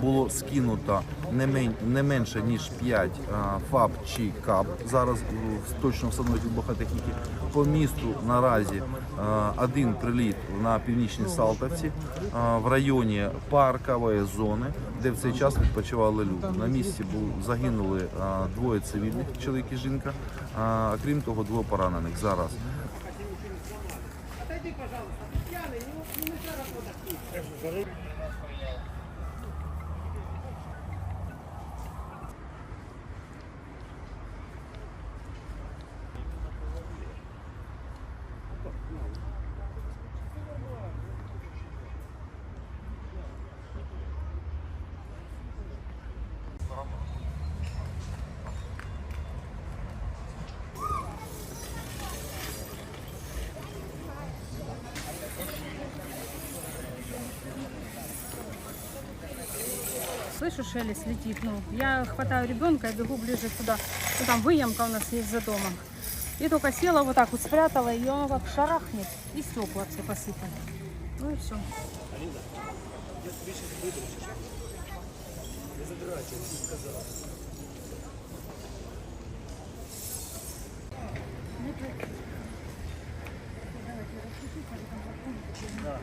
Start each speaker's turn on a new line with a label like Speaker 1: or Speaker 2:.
Speaker 1: було скинуто не, мен, не менше ніж 5 ФАБ чи КАБ. Зараз е, точно встановлюють вибухотехніки. По місту наразі е, один приліт на північній Салтовці е, в районі паркової зони, де в цей час відпочивали люди. На місці загинули е, двоє цивільних, чоловік і жінка. а, Крім того, двоє поранених зараз.
Speaker 2: слышу шелест летит. Ну, я хватаю ребенка и бегу ближе туда. Ну, там выемка у нас есть за домом. И только села вот так вот, спрятала, и она как шарахнет, и стекла все посыпали. Ну и все.
Speaker 3: Да.